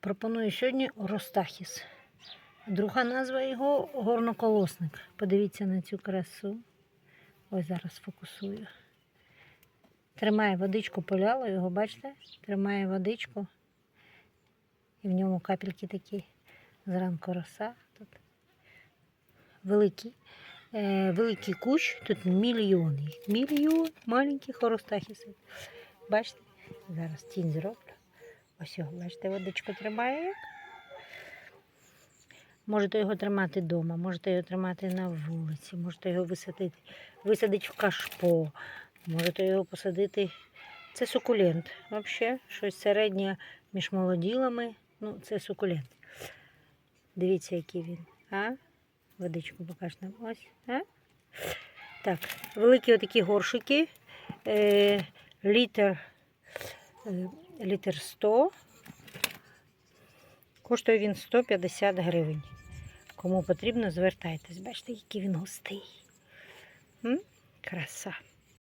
Пропоную сьогодні Ростахіс. Друга назва його горноколосник. Подивіться на цю красу. Ось зараз фокусую. Тримає водичку, поляла його, бачите? Тримає водичку. І в ньому капельки такі. Зранку роса. Тут великий. Е, великий кущ, тут мільйон. Мільйон маленьких оростахісів. Бачите? Зараз тінь зроблю. Ось його, бачите, водичку тримає. Можете його тримати вдома, можете його тримати на вулиці, можете його висадити, висадити в кашпо, можете його посадити. Це сукулент. Взагалі, щось середнє між молоділами. Ну, це сукулент. Дивіться, який він. А? Водичку покаж нам. Ось. А? Так, великі отакі горшики. Е, літр, е, літр 100. Коштує він 150 гривень. Кому потрібно, звертайтесь. Бачите, який він густий. М? Краса.